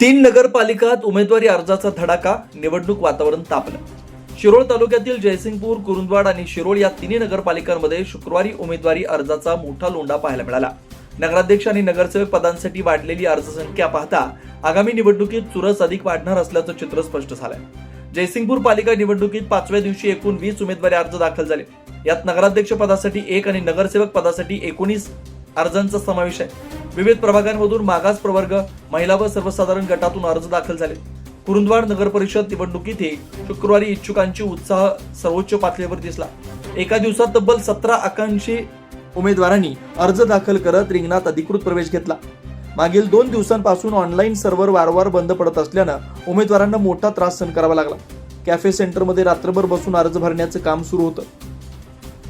तीन नगरपालिकात उमेदवारी अर्जाचा धडाका निवडणूक वातावरण तापलं. शिरोळ तालुक्यातील जयसिंगपूर कुरुंदवाड आणि शिरोळ या तिन्ही नगरपालिकांमध्ये शुक्रवारी उमेदवारी अर्जाचा मोठा लोंढा पाहायला मिळाला. नगराध्यक्ष आणि नगरसेवक पदांसाठी वाढलेली अर्जसंख्या पाहता आगामी निवडणुकीत चुरस अधिक वाढणार असल्याचं चित्र स्पष्ट झालंय. जयसिंगपूर पालिका निवडणुकीत पाचव्या दिवशी एकूण वीस उमेदवारी अर्ज दाखल झाले. यात नगराध्यक्ष पदासाठी एक आणि नगरसेवक पदासाठी एकोणीस अर्जांचा समावेश आहे. विविध प्रभागांमधून मागास प्रवर्ग महिला व सर्वसाधारण गटातून अर्ज दाखल झाले. कुरुंदवाड नगर परिषद निवडणुकीतही शुक्रवारी इच्छुकांची उत्साह सर्वोच्च पातळीवर दिसला. एका दिवसात तब्बल सतरा आकांक्षी उमेदवारांनी अर्ज दाखल करत रिंगणात अधिकृत प्रवेश घेतला. मागील दोन दिवसांपासून ऑनलाईन सर्व्हर वारंवार बंद पडत असल्यानं उमेदवारांना मोठा त्रास सहन करावा लागला. कॅफे सेंटरमध्ये रात्रभर बसून अर्ज भरण्याचं काम सुरू होतं.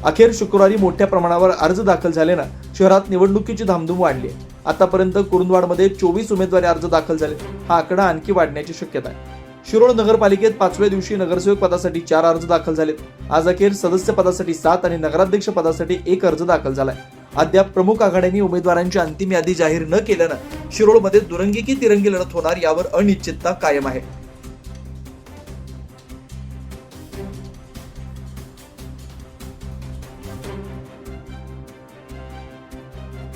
अखेर शुक्रवारी मोठ्या प्रमाणावर अर्ज दाखल झाल्यानं शहरात निवडणुकीची धामधूम वाढली आहे. आतापर्यंत कुरुंदवाडमध्ये चोवीस उमेदवारी अर्ज दाखल झाले. हा आकडा आणखी वाढण्याची शक्यता आहे. शिरोळ नगरपालिकेत पाचव्या दिवशी नगरसेवक पदासाठी चार अर्ज दाखल झालेत आज अखेर सदस्य पदासाठी सात आणि नगराध्यक्ष पदासाठी एक अर्ज दाखल झालाय. अद्याप प्रमुख आघाड्यांनी उमेदवारांची अंतिम यादी जाहीर न केल्यानं शिरोळमध्ये दुरंगी की तिरंगी लढत होणार यावर अनिश्चितता कायम आहे.